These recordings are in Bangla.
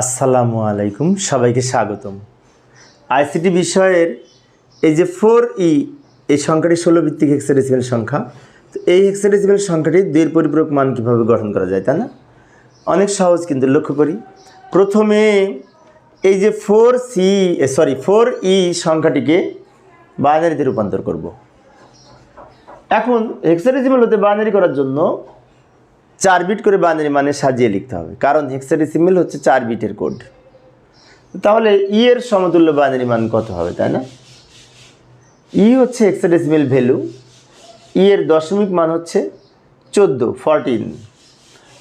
আসসালামু আলাইকুম, সবাইকে স্বাগতম। আইসিটি বিষয়ের এই যে ফোর ই এই সংখ্যাটি ষোলো ভিত্তিক হেক্সাডেসিমেল সংখ্যা। তো এই হেক্সাডেসিমেল সংখ্যাটি দুইয়ের পরিপূরক মান কীভাবে গঠন করা যায়, তাই না? অনেক সহজ কিন্তু, লক্ষ্য করি। প্রথমে এই যে four C sorry four E সংখ্যাটিকে বাইনারিতে রূপান্তর করব। এখন হেক্সাডেসিমেল হতে বাইনারি করার জন্য চার বিট করে বাইনারি মানে সাজিয়ে লিখতে হবে। কারণ হেক্সাডেসিমেল হচ্ছে চার বিটের কোড তাহলে ই এর সমতুল্য বাইনারি মান কত হবে, তাই না? ই হচ্ছে হেক্সাডেসিমেল ভ্যালু ই এর দশমিক মান হচ্ছে চোদ্দ ফরটিন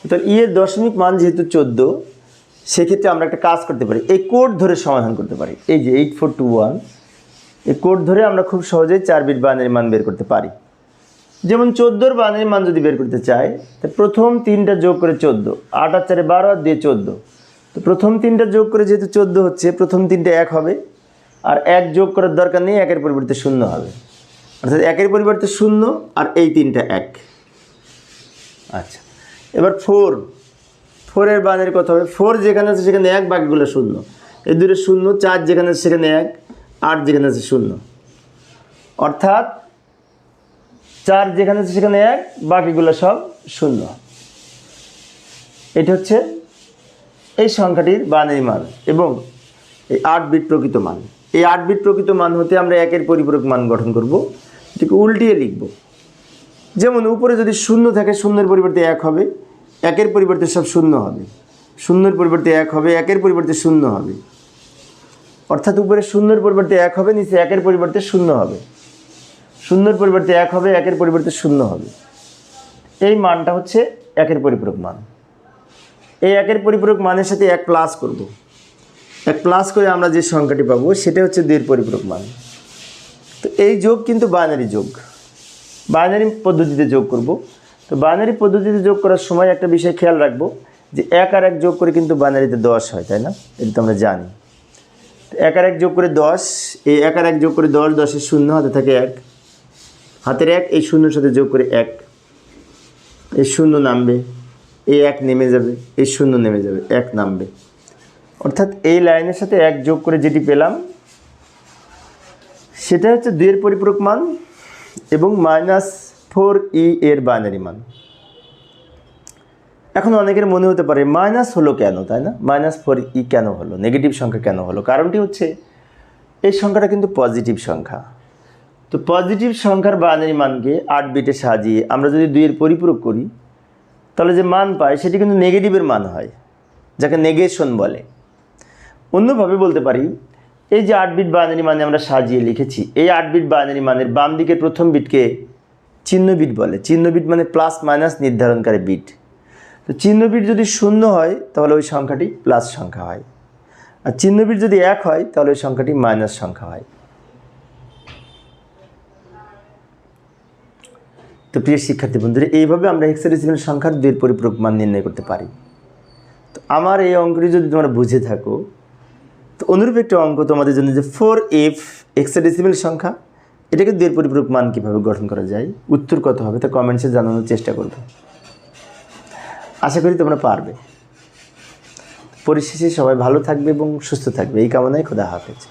তাহলে ই এর দশমিক মান যেহেতু চোদ্দ, সেক্ষেত্রে আমরা একটা কাজ করতে পারি। এই কোড ধরে সমাধান করতে পারি। এই যে এইট ফোর টু ওয়ান এই কোড ধরে আমরা খুব সহজেই চার বিট বাইনারি মান বের করতে পারি। যেমন চোদ্দোর বানের মান যদি বের করতে চাই, তো প্রথম তিনটা যোগ করে চোদ্দ। আট আর চারে বারো আর দিয়ে চোদ্দ। তো প্রথম তিনটা যোগ করে যেহেতু চোদ্দ হচ্ছে, প্রথম তিনটে এক হবে। আর এক যোগ করার দরকার নেই, একের পরিবর্তে শূন্য হবে। অর্থাৎ একের পরিবর্তে শূন্য আর এই তিনটা এক। আচ্ছা এবার ফোর। ফোরের বানের কথা হবে, ফোর যেখানে আছে সেখানে এক, বাকিগুলো শূন্য। এই দূরে শূন্য, চার যেখানে আছে সেখানে এক, আট যেখানে আছে শূন্য। অর্থাৎ চার যেখানে আছে সেখানে এক, বাকিগুলো সব শূন্য। এটা হচ্ছে এই সংখ্যাটির বানারি মান এবং এই আট বিট প্রকৃত মান। এই আট বিট প্রকৃত মান হতে আমরা একের পরিপূরক মান গঠন করব। এটিকে উল্টিয়ে লিখব। যেমন উপরে যদি শূন্য থাকে, শূন্যের পরিবর্তে এক হবে, একের পরিবর্তে সব শূন্য হবে। শূন্যের পরিবর্তে এক হবে, একের পরিবর্তে শূন্য হবে। অর্থাৎ উপরে শূন্যের পরিবর্তে এক হবে, নিচে একের পরিবর্তে শূন্য হবে। শূন্যের পরিবর্তে এক হবে, একের পরিবর্তে শূন্য হবে। এই মানটা হচ্ছে একের পরিপূরক মান। এই একের পরিপূরক মানের সাথে এক প্লাস করব। এক প্লাস করে আমরা যে সংখ্যাটি পাবো, সেটা হচ্ছে দুইয়ের পরিপূরক মান। তো এই যোগ কিন্তু বাইনারি যোগ। বাইনারি পদ্ধতিতে যোগ করব। তো বাইনারি পদ্ধতিতে যোগ করার সময় একটা বিষয় খেয়াল রাখব যে এক আর এক যোগ করে কিন্তু বাইনারিতে দশ হয়, তাই না? এটা তো আমরা জানি। এক আর এক যোগ করে দশ, এই এক আর এক যোগ করে দশ, দশের শূন্য হাতে থাকে এক। হাতের এক, এই শূন্যর সাথে যোগ করে এক। এই শূন্য নামবে, এই এক নেমে যাবে, এই শূন্য নেমে যাবে, এক নামবে। অর্থাৎ এই লাইনের সাথে এক যোগ করে যেটি পেলাম, সেটা হচ্ছে দুইয়ের পরিপূরক মান এবং মাইনাস ফোর ই এর বাইনারি মান। এখন অনেকের মনে হতে পারে, মাইনাস হলো কেন, তাই না? মাইনাস ফোর ই কেন হলো? নেগেটিভ সংখ্যা কেন হলো? কারণটি হচ্ছে, এই সংখ্যাটা কিন্তু পজিটিভ সংখ্যা। তো পজিটিভ সংখ্যার বাইনারি মানকে আট বিটে সাজিয়ে আমরা যদি দুইয়ের পরিপূরক করি, তাহলে যে মান পাই সেটি কিন্তু নেগেটিভের মান হয়, যাকে নেগেশন বলে। অন্যভাবে বলতে পারি, এই যে আট বিট বাইনারি মানে আমরা সাজিয়ে লিখেছি, এই আট বিট বাইনারি মানের বাম দিকের প্রথম বিটকে চিহ্ন বিট বলে। চিহ্ন বিট মানে প্লাস মাইনাস নির্ধারণকারী বিট তো চিহ্ন বিট যদি শূন্য হয়, তাহলে ওই সংখ্যাটি প্লাস সংখ্যা হয়। আর চিহ্ন বিট যদি এক হয়, তাহলে ওই সংখ্যাটি মাইনাস সংখ্যা হয়। তো প্রিয় শিক্ষার্থী বন্ধুরা, এইভাবে আমরা হেক্সাডেসিমেল সংখ্যার দুইয়ের পরিপূরক মান নির্ণয় করতে পারি। তো আমার এই অঙ্কটি যদি তোমরা বুঝে থাকো, তো অনুরূপ একটা অঙ্ক তোমাদের জন্য যে ফোর এফ হেক্সাডেসিমেল সংখ্যা, এটাকে দুইয়ের পরিপূরক মান কীভাবে গঠন করা যায়, উত্তর কত হবে তা কমেন্টসে জানানোর চেষ্টা করবে। আশা করি তোমরা পারবে। পরিশেষে সবাই ভালো থাকবে এবং সুস্থ থাকবে। এই কামনায় খোদা হাফেজ।